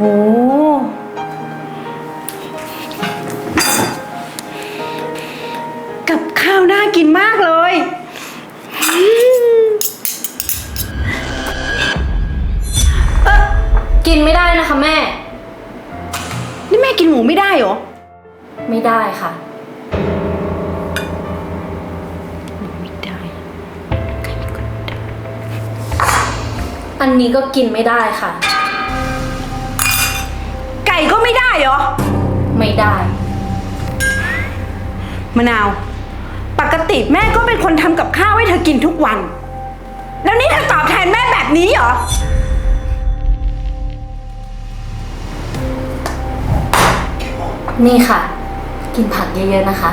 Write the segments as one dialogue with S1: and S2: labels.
S1: โห กับข้าวน่ากินมากเลยอืม
S2: กินไม่ได้นะคะแม่
S1: นี่แม่กินหมูไม่ได้เหรอ
S2: ไม่ได้ค่ะ
S1: ไม่ได้
S2: อันนี้ก็กินไม่ได้ค่ะ
S1: ไก่ก็ไม่ได้เหรอ
S2: ไม่ได้
S1: มะนาว ปกติแม่ก็เป็นคนทำกับข้าวให้เธอกินทุกวัน แล้วนี่เธอตอบแทนแม่แบบนี้เหรอ
S2: นี่ค่ะ กินผักเยอะๆนะคะ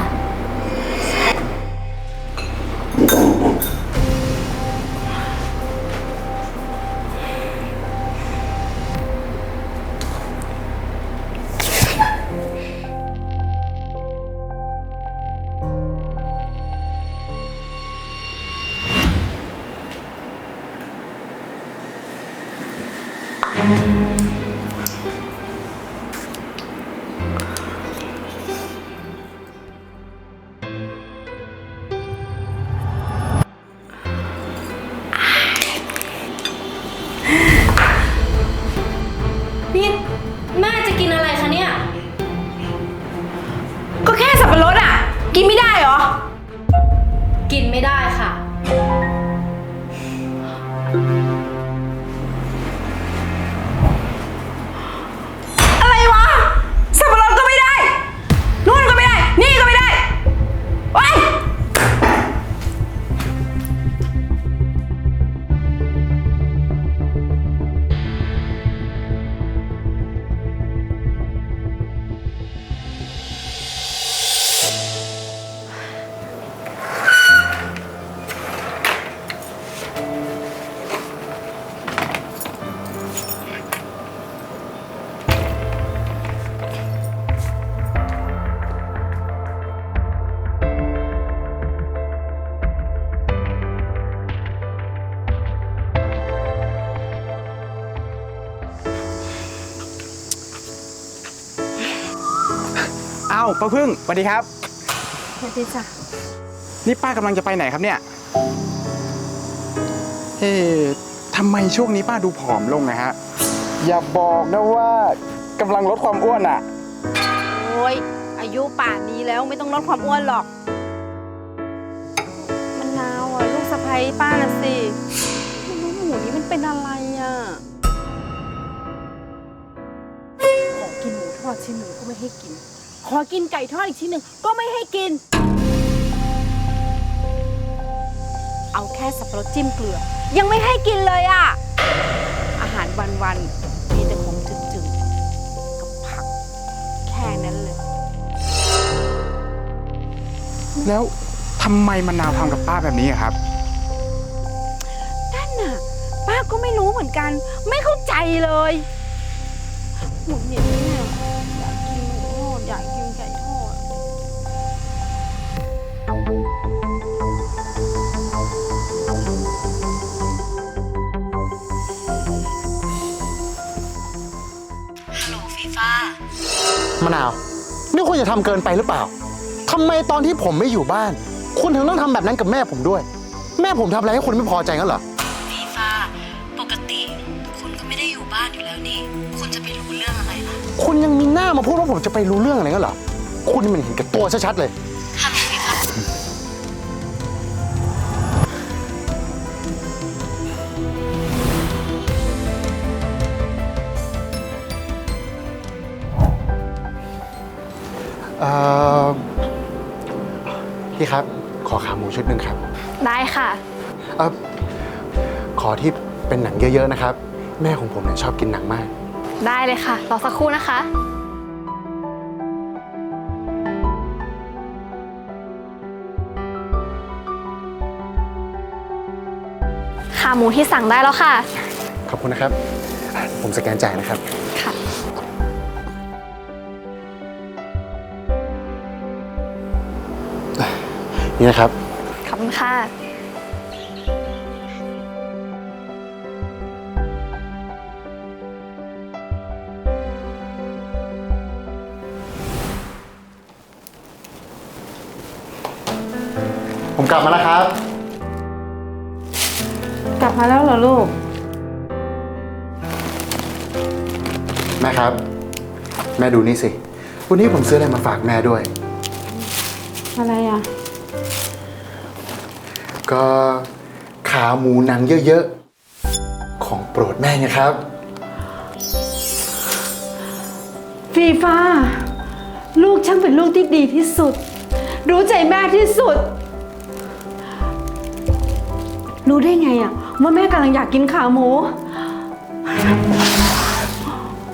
S2: า
S3: วป้าพึ่งสวัสดีครับ
S1: สวัสดีจ้ะ
S3: นี่ป้ากำลังจะไปไหนครับเนี่ย เอ๊ะทำไมช่วงนี้ป้าดูผอมลงนะฮะ อย่าบอกนะว่ากำลังลดความอ้วนอะ
S1: โอ้ยอายุป่านนี้แล้วไม่ต้องลดความอ้วนหรอก มันนาวอะ ลูกสะใภ้ป้าน่ะสิไม่รู้หมูนี้มันเป็นอะไรอะ ขอกินหมูทอดชิ้นหนึ่งก็ไม่ให้กิน ขอกินไก่ทอดอีกชิ้นหนึ่งก็ไม่ให้กิน เอาแค่สับปะรดจิ้มเกลือ ยังไม่ให้กินเลยอะอาหารวันๆมีแต่ของจืดๆกับผัก แค่นั้นเลย
S3: แล้วทำไมมะนาวทำกับป้าแบบนี้อะครับ
S1: นั่นน่ะ ป้าก็ไม่รู้เหมือนกัน ไม่เข้าใจเลยหงุดหงิดเนี่ยอย มะ
S4: นาว นี่คุณจะทำเกินไปหรือเปล่าทำไมตอนที่ผมไม่อยู่บ้าน คุณถึงต้องทำแบบนั้นกับแม่ผมด้วย แม่ผมทำอะไรให้คุณไม่พอใจกันเหรอ
S5: ฟีฟ่าปกติ คุณก็ไม่ได้อยู่บ้านอยู่แล้วนี่ คุณจะไปรู้เรื่องอะไรล่ะ
S4: คุณยังมีหน้ามาพูดว่าผมจะไปรู้เรื่องอะไรกันเหรอ คุณนี่มันเห็นแกับตัวชัดๆเลย เอ่อพี่ครับ ขอขาหมูชุดหนึ่งครับ
S2: ได้ค่ะ
S4: เอ่อขอที่เป็นหนังเยอะๆนะครับ แม่ของผมเนี่ยชอบกินหนังมาก
S2: ได้เลยค่ะ รอสักครู่นะคะ ขาหมูที่สั่งได้แล้วค่ะ
S4: ขอบคุณนะครับ ผมสแกนจ่ายนะครับ
S2: ค่ะ
S4: นี่นะครับ
S2: ขอบคุณค่ะ
S4: ผมกลับมาแล้วครับ
S1: กลับมาแล้วเหรอลูก
S4: แม่ครับ แม่ดูนี่สิ วันนี้ผมซื้ออะไรมาฝากแม่ด้วย
S1: อะไรอะ
S4: ก็ขาหมูหนังเยอะๆ ของโปรดแม่ไงครับ
S1: ฟีฟ้า ลูกช่างเป็นลูกที่ดีที่สุด รู้ใจแม่ที่สุด รู้ได้ไงอะว่าแม่กำลังอยากกินขาหมู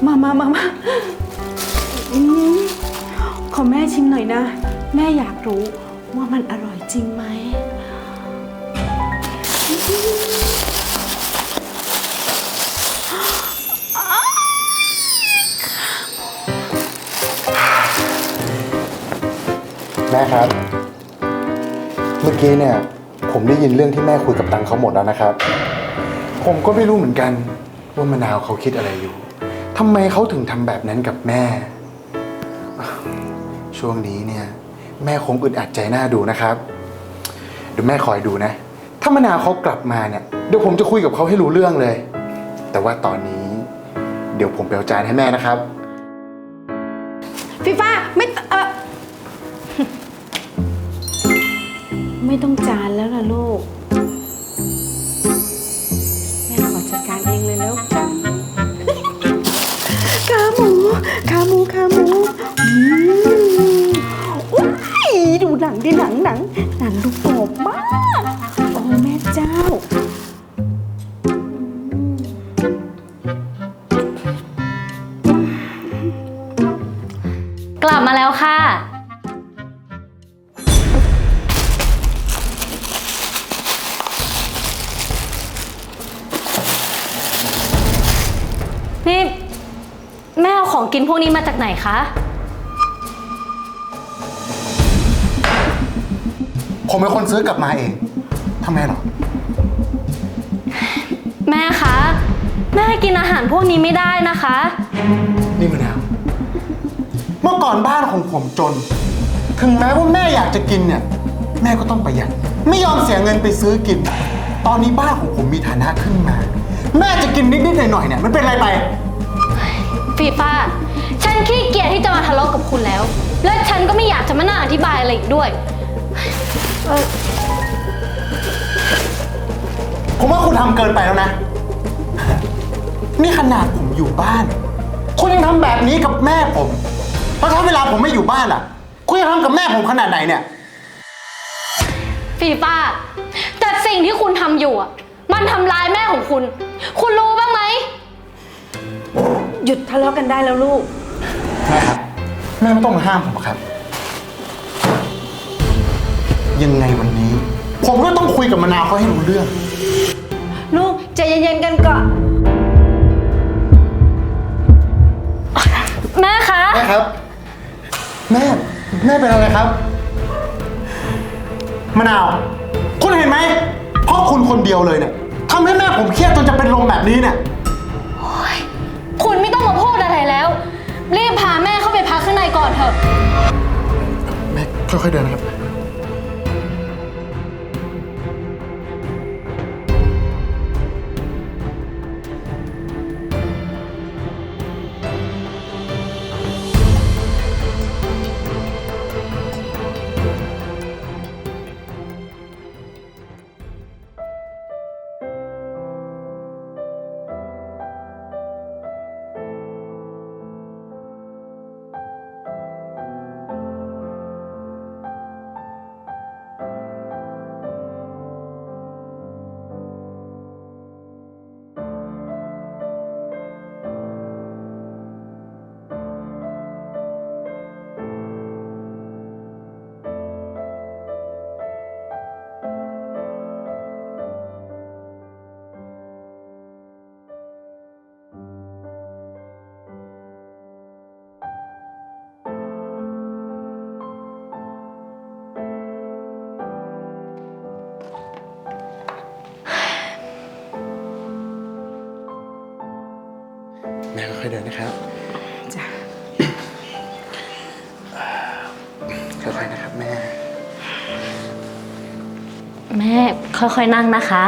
S1: มามามามาอมขอแม่ชิมหน่อยนะ แม่อยากรู้ว่ามันอร่อยจริงไหม
S4: ครับ เมื่อกี้เนี่ย ผมได้ยินเรื่องที่แม่คุยกับตังเขาหมดแล้วนะครับ ผมก็ไม่รู้เหมือนกัน ว่ามะนาวเขาคิดอะไรอยู่ทำไมเขาถึงทำแบบนั้นกับแม่ ช่วงนี้เนี่ย แม่คงอึดอัดใจหน้าดูนะครับเดี๋ยวแม่คอยดูนะ ถ้ามะนาวเขากลับมาเนี่ยเดี๋ยวผมจะคุยกับเขาให้รู้เรื่องเลย แต่ว่าตอนนี้ เดี๋ยวผมไปเอาจานให้แม่นะครับ
S1: ฟีฟ้า ไม่ต้องจานแล้วล่ะลูก
S2: นี่แม่เอาของกินพวกนี้มาจากไหนคะ
S4: ผมเป็นคนซื้อกลับมาเองทำไมหรอ
S2: แม่คะ แม่กินอาหารพวกนี้ไม่ได้นะคะ
S4: นี่มะนาวเมื่อก่อนบ้านของผมจน ถึงแม้ว่าแม่อยากจะกินเนี่ย แม่ก็ต้องประหยัด ไม่ยอมเสียเงินไปซื้อกิน ตอนนี้บ้านของผมมีฐานะขึ้นมา แม่จะกินนิดๆหน่อยๆเนี่ยมันเป็นอะไรไป
S2: ฟีฟ้า ฉันขี้เกียจที่จะมาทะเลาะกับคุณแล้ว และฉันก็ไม่อยากจะมานั่งอธิบายอะไรอีกด้วย
S4: ผมว่าคุณทำเกินไปแล้วนะ นี่ขนาดผมอยู่บ้าน คุณยังทำแบบนี้กับแม่ผม แล้วถ้าเวลาผมไม่อยู่บ้านล่ะ คุณจะทำกับแม่ผมขนาดไหนเนี่ย
S2: ฟีฟ้า แต่สิ่งที่คุณทำอยู่อะมันทำร้ายแม่ของคุณ คุณรู้บ้างไหม
S1: หยุดทะเลาะกันได้แล้วลูก
S4: แม่ครับ แม่ไม่ต้องมาห้ามผมครับ ยังไงวันนี้ ผมก็ต้องคุยกับมะนาวเขาให้รู้เรื่อง
S1: ลูกใจเย็นๆกันก่อน
S2: แม่คะ
S4: แม่ครับ แม่ แม่เป็นอะไรครับ มะนาว คุณเห็นไหมเพราะคุณคนเดียวเลยเนี่ย ทำให้แม่ผมเครียดจนจะเป็นลมแบบนี้เนี่ย
S2: คุณไม่ต้องมาพูดอะไรแล้ว รีบพาแม่เข้าไปพักข้างในก่อนเถอะ
S4: แม่ค่อยๆเดินนะครับ ค่อยๆเดินนะครับ
S1: จ้ะ
S4: ค่อยๆนะครับแม่
S2: ม่ค่อยๆนั่งนะคะ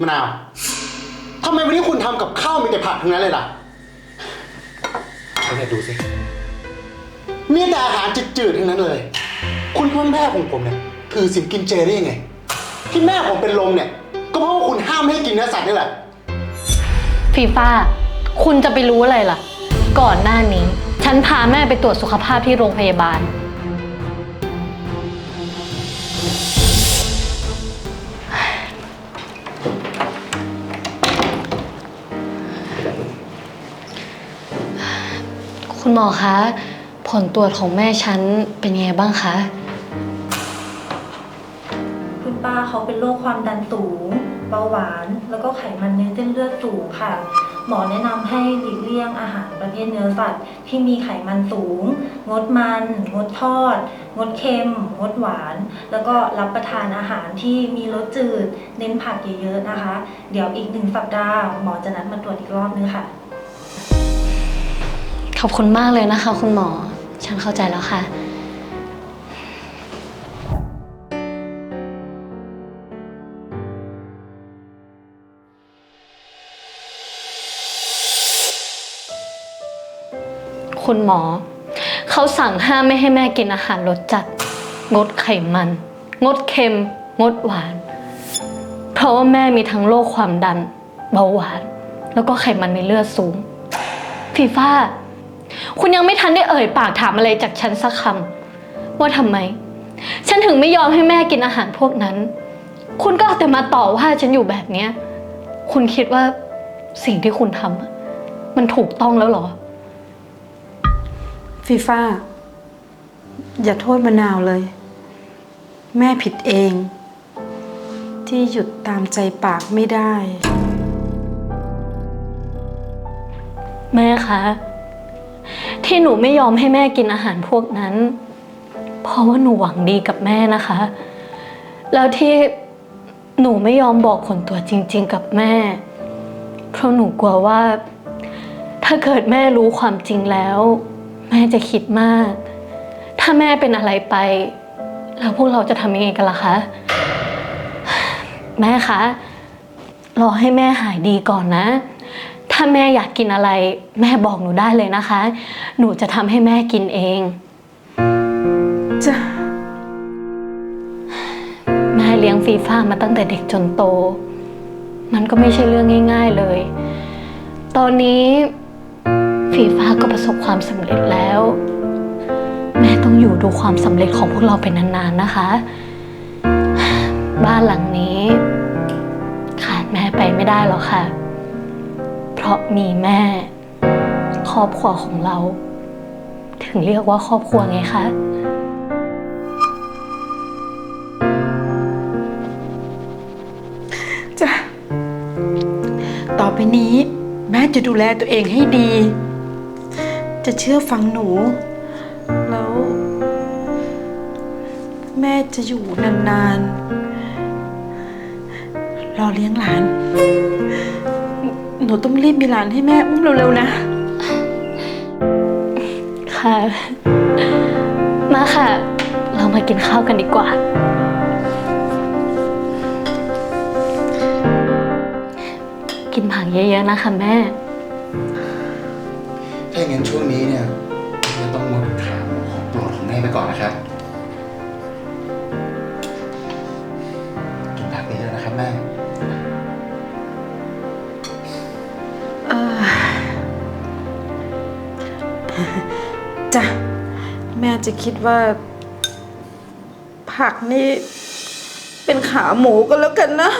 S4: มะนาว ทำไมวันนี้คุณทำกับข้าวมีแต่ผักทั้งนั้นเลยล่ะ เอาเนี่ยดูสิมีแต่อาหารจืดๆทั้งนั้นเลย คุณคิดว่าแม่ของผมเนี่ยถือศีลกินเจได้ยังไง ที่แม่ผมเป็นลมเนี่ย ก็เพราะว่าคุณห้ามไม่ให้กินเนื้อสัตว์นี่แหละ
S2: ฟีฟ้า คุณจะไปรู้อะไรล่ะ ก่อนหน้านี้ ฉันพาแม่ไปตรวจสุขภาพที่โรงพยาบาล หมอคะ ผลตรวจของแม่ฉันเป็นไงบ้างคะ
S6: คุณป้าเขาเป็นโรคความดันสูง เบาหวาน แล้วก็ไขมันในเส้นเลือดสูงค่ะ หมอแนะนำให้หลีกเลี่ยงอาหารประเภทเนื้อสัตว์ที่มีไขมันสูง งดมัน งดทอด งดเค็ม งดหวาน แล้วก็รับประทานอาหารที่มีรสจืด เน้นผักเยอะๆนะคะ เดี๋ยวอีกหนึ่งสัปดาห์หมอจะนัดมาตรวจอีกรอบนึงค่ะ
S2: ขอบคุณมากเลยนะคะ คุณหมอ ฉันเข้าใจแล้วค่ะ คุณหมอ เขาสั่งห้ามไม่ให้แม่กินอาหารรสจัด งดไขมัน งดเค็ม งดหวาน เพราะว่าแม่มีทั้งโรคความดัน เบาหวาน แล้วก็ไขมันในเลือดสูง ฟีฟ้า คุณยังไม่ทันได้เอ่ยปากถามอะไรจากฉันสักคำว่าทำไม ฉันถึงไม่ยอมให้แม่กินอาหารพวกนั้น คุณก็เอาแต่มาต่อว่าฉันอยู่แบบเนี้ยคุณคิดว่าสิ่งที่คุณทำอะมันถูกต้องแล้วเหรอ
S7: ฟีฟ่า อย่าโทษมะนาวเลย แม่ผิดเอง ที่หยุดตามใจปากไม่ได้
S2: แม่คะ ที่หนูไม่ยอมให้แม่กินอาหารพวกนั้น เพราะว่าหนูหวังดีกับแม่นะคะ แล้วที่หนูไม่ยอมบอกผลตรวจริง ๆ กับแม่ เพราะหนูกลัวว่า ถ้าเกิดแม่รู้ความจริงแล้ว แม่จะคิดมาก ถ้าแม่เป็นอะไรไป แล้วพวกเราจะทำยังไงกันล่ะคะ แม่คะรอให้แม่หายดีก่อนนะ ถ้าแม่อยากกินอะไร แม่บอกหนูได้เลยนะคะ หนูจะทำให้แม่กินเอง
S7: จ้ะ
S2: แม่เลี้ยงฟีฟ่ามาตั้งแต่เด็กจนโต มันก็ไม่ใช่เรื่องง่าย ๆเลย ตอนนี้ฟีฟ่าก็ประสบความสำเร็จแล้ว แม่ต้องอยู่ดูความสำเร็จของพวกเราเป็นนานๆนะคะ บ้านหลังนี้ ขาดแม่ไปไม่ได้หรอกค่ะเพ ราะมีแม่ ครอบครัวของเรา ถึงเรียกว่าครอบครัวไงคะ
S7: จ้ะต่อไปนี้ แม่จะดูแลตัวเองให้ดี จะเชื่อฟังหนู แล้ว แม่จะอยู่นานๆ รอเลี้ยงหลาน หนูต้องรีบมีหลานให้แม่อุ้มเร็วๆนะ
S2: ค่ะ มาค่ะ เรามากินข้าวกันดีกว่า กินผักเยอะๆนะคะแม่
S4: ถ้าอย่างนั้นช่วงนี้เนี่ย
S7: จ้ะ แม่จะคิดว่า ผักนี่ เป็นขาหมูก็แล้วกันนะ